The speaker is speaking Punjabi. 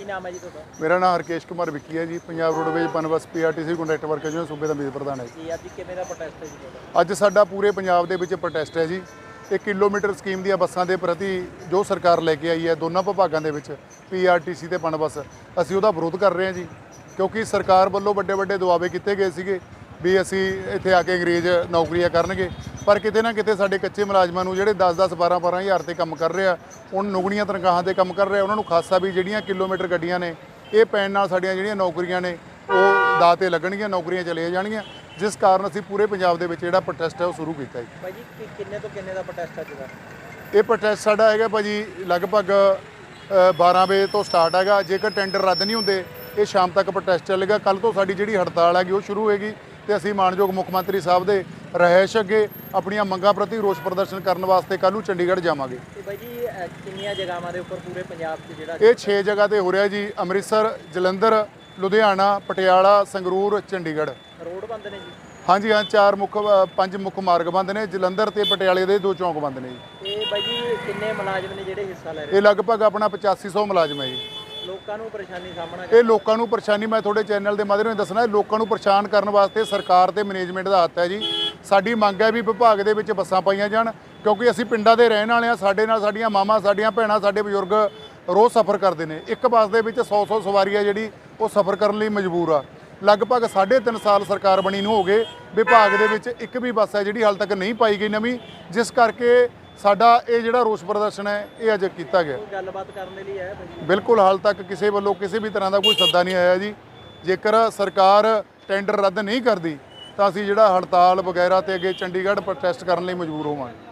ਕੀ ਨਾਮ ਹੈ ਜੀ ਤੁਹਾਡਾ? ਮੇਰਾ ਨਾਮ ਹਰਕੇਸ਼ ਕੁਮਾਰ ਵਿੱਕੀ ਹੈ ਜੀ Punjab roadways Punbus PRTC conductor worker union ਸੂਬੇ ਦਾ ਮੀਤ ਪ੍ਰਧਾਨ ਹੈ ਜੀ। ਜੀ ਅੱਜ ਕਿਵੇਂ ਦਾ ਪ੍ਰੋਟੈਸਟ ਹੈ ਜੀ ਤੁਹਾਡਾ? ਅੱਜ ਸਾਡਾ ਪੂਰੇ ਪੰਜਾਬ ਦੇ ਵਿੱਚ ਪ੍ਰੋਟੈਸਟ ਹੈ ਜੀ। ਇਹ ਕਿਲੋਮੀਟਰ ਸਕੀਮ ਦੀਆਂ ਬੱਸਾਂ ਦੇ ਪ੍ਰਤੀ ਜੋ ਸਰਕਾਰ ਲੈ ਕੇ ਆਈ ਹੈ ਦੋਨਾਂ ਵਿਭਾਗਾਂ ਦੇ ਵਿੱਚ ਪੀਆਰਟੀਸੀ ਤੇ ਪਨਬਸ ਅਸੀਂ ਉਹਦਾ ਵਿਰੋਧ ਕਰ ਰਹੇ ਹਾਂ ਜੀ। ਕਿਉਂਕਿ ਸਰਕਾਰ ਵੱਲੋਂ ਵੱਡੇ ਵੱਡੇ ਦੁਆਵੇ ਕੀਤੇ ਗਏ ਸੀਗੇ ਵੀ ਅਸੀਂ ਇੱਥੇ ਆ ਕੇ ਅੰਗਰੇਜ਼ ਨੌਕਰੀਆਂ ਕਰਨਗੇ। ਪਰ ਕਿਤੇ ਨਾ ਕਿਤੇ ਸਾਡੇ ਕੱਚੇ ਮੁਲਾਜ਼ਮਾਂ ਨੂੰ ਜਿਹੜੇ 10-10 12-12 ਹਜ਼ਾਰ ਤੇ ਕੰਮ ਕਰ ਰਹੇ ਆ ਹੁਣ ਨੁਗਣੀਆਂ ਤਨਖਾਹਾਂ ਤੇ ਕੰਮ ਕਰ ਰਹੇ ਉਹਨਾਂ ਨੂੰ ਖਾਸਾ ਵੀ ਜਿਹੜੀਆਂ ਕਿਲੋਮੀਟਰ ਗੱਡੀਆਂ ਨੇ ਇਹ ਪੈਣ ਨਾਲ ਸਾਡੀਆਂ ਜਿਹੜੀਆਂ ਨੌਕਰੀਆਂ ਨੇ ਉਹ ਦਾਅ ਤੇ ਲੱਗਣਗੀਆਂ ਨੌਕਰੀਆਂ ਚਲੀਆਂ ਜਾਣਗੀਆਂ। ਜਿਸ ਕਾਰਨ ਅਸੀਂ ਪੂਰੇ ਪੰਜਾਬ ਦੇ ਵਿੱਚ ਜਿਹੜਾ ਪ੍ਰੋਟੈਸਟ ਹੈ ਉਹ ਸ਼ੁਰੂ ਕੀਤਾ ਜੀ। ਭਾਈ ਜੀ ਕਿ- ਕਿੰਨੇ ਤੋਂ ਕਿੰਨੇ ਦਾ ਪ੍ਰੋਟੈਸਟ ਹੈ ਜਿਹੜਾ ਇਹ ਪ੍ਰੋਟੈਸਟ ਸਾਡਾ ਹੈਗਾ ਭਾਜੀ ਲਗਭਗ ਅ, 12 ਵਜੇ ਤੋਂ ਸਟਾਰਟ ਹੈਗਾ। ਜੇਕਰ ਟੈਂਡਰ ਰੱਦ ਨਹੀਂ ਹੁੰਦੇ ਇਹ ਸ਼ਾਮ ਤੱਕ ਪ੍ਰੋਟੈਸਟ ਚੱਲੇਗਾ। ਕੱਲ ਤੋਂ ਸਾਡੀ ਜਿਹੜੀ ਹੜਤਾਲ ਹੈਗੀ ਉਹ ਸ਼ੁਰੂ ਹੋਏਗੀ ਤੇ ਅਸੀਂ ਮਾਨਯੋਗ ਮੁੱਖ ਮੰਤਰੀ ਸਾਹਿਬ ਦੇ ਰਹਿائش ਅੱਗੇ ਆਪਣੀਆਂ ਮੰਗਾਂ ਪ੍ਰਤੀ ਰੋਸ ਪ੍ਰਦਰਸ਼ਨ ਕਰਨ ਵਾਸਤੇ ਕੱਲ ਨੂੰ ਚੰਡੀਗੜ੍ਹ ਜਾਵਾਂਗੇ। ਤੇ ਬਾਈ ਜੀ ਕਿੰਨੀਆਂ ਜਗ੍ਹਾਵਾਂ ਦੇ ਉੱਪਰ ਪੂਰੇ ਪੰਜਾਬ 'ਚ ਜਿਹੜਾ ਇਹ ਛੇ ਜਗ੍ਹਾ ਤੇ ਹੋ ਰਿਹਾ ਜੀ ਅੰਮ੍ਰਿਤਸਰ ਜਲੰਧਰ ਲੁਧਿਆਣਾ ਪਟਿਆਲਾ ਸੰਗਰੂਰ ਚੰਡੀਗੜ੍ਹ। ਰੋਡ ਬੰਦ ਨੇ ਜੀ? ਹਾਂਜੀ ਹਾਂ ਚਾਰ ਮੁੱਖ ਪੰਜ ਮੁੱਖ ਮਾਰਗ ਬੰਦ ਨੇ ਜਲੰਧਰ ਤੇ ਪਟਿਆਲੇ ਦੇ ਦੋ ਚੌਂਕ ਬੰਦ ਨੇ ਜੀ। ਤੇ ਬਾਈ ਜੀ ਕਿੰਨੇ ਮੁਲਾਜ਼ਮ ਨੇ ਜਿਹੜੇ ਹਿੱਸਾ ਲੈ ਰਹੇ? ਇਹ ਲਗਭਗ ਆਪਣਾ 8500 ਮੁਲਾਜ਼ਮ ਹੈ ਜੀ। ਲੋਕਾਂ ਨੂੰ ਪਰੇਸ਼ਾਨੀ ਸਾਹਮਣਾ ਇਹ ਲੋਕਾਂ ਨੂੰ ਪਰੇਸ਼ਾਨੀ ਮੈਂ ਤੁਹਾਡੇ ਚੈਨਲ ਦੇ ਮਾਧਿਅਮ ਨਾਲ ਦੱਸਣਾ ਇਹ ਲੋਕਾਂ ਨੂੰ ਪਰੇਸ਼ਾਨ ਕਰਨ ਵਾਸਤੇ ਸਰਕਾਰ ਤੇ ਮੈਨੇਜਮੈਂਟ ਦਾ ਹੱਥ ਹੈ ਜੀ। ਸਾਡੀ ਮੰਗ ਹੈ ਵੀ ਵਿਭਾਗ ਦੇ ਵਿੱਚ ਬੱਸਾਂ ਪਾਈਆਂ ਜਾਣ ਕਿਉਂਕਿ ਅਸੀਂ ਪਿੰਡਾਂ ਦੇ ਰਹਿਣ ਵਾਲੇ ਆ ਸਾਡੇ ਨਾਲ ਸਾਡੀਆਂ ਮਾਵਾਂ ਸਾਡੀਆਂ ਭੈਣਾਂ ਸਾਡੇ ਬਜ਼ੁਰਗ ਰੋਜ਼ ਸਫ਼ਰ ਕਰਦੇ ਨੇ। ਇੱਕ ਬੱਸ ਦੇ ਵਿੱਚ 100-100 ਸਵਾਰੀ ਆ ਜਿਹੜੀ ਉਹ ਸਫ਼ਰ ਕਰਨ ਲਈ ਮਜਬੂਰ ਆ। ਲਗਭਗ 3.5 ਸਾਲ ਸਰਕਾਰ ਬਣੀ ਨੂੰ ਹੋ ਗਏ ਵਿਭਾਗ ਦੇ ਵਿੱਚ ਇੱਕ ਵੀ ਬੱਸ ਹੈ ਜਿਹੜੀ ਹਾਲ ਤੱਕ ਨਹੀਂ ਪਾਈ ਗਈ ਨਵੀਂ ਜਿਸ ਕਰਕੇ ਸਾਡਾ ਇਹ ਜਿਹੜਾ ਰੋਸ ਪ੍ਰਦਰਸ਼ਨ ਹੈ ਇਹ ਅੱਜ ਕੀਤਾ ਗਿਆ। ਗੱਲਬਾਤ ਕਰਨ ਦੇ ਲਈ ਆਇਆ ਬਿਲਕੁਲ ਹਾਲ ਤੱਕ ਕਿਸੇ ਵੱਲੋਂ ਕਿਸੇ ਵੀ ਤਰ੍ਹਾਂ ਦਾ ਕੋਈ ਸੱਦਾ ਨਹੀਂ ਆਇਆ ਜੀ। ਜੇਕਰ ਸਰਕਾਰ ਟੈਂਡਰ ਰੱਦ ਨਹੀਂ ਕਰਦੀ ਤਾਂ ਅਸੀਂ ਜਿਹੜਾ ਹੜਤਾਲ ਵਗੈਰਾ ਤੇ ਅੱਗੇ ਚੰਡੀਗੜ੍ਹ ਪ੍ਰੋਟੈਸਟ ਕਰਨ ਲਈ ਮਜਬੂਰ ਹੋਵਾਂਗੇ।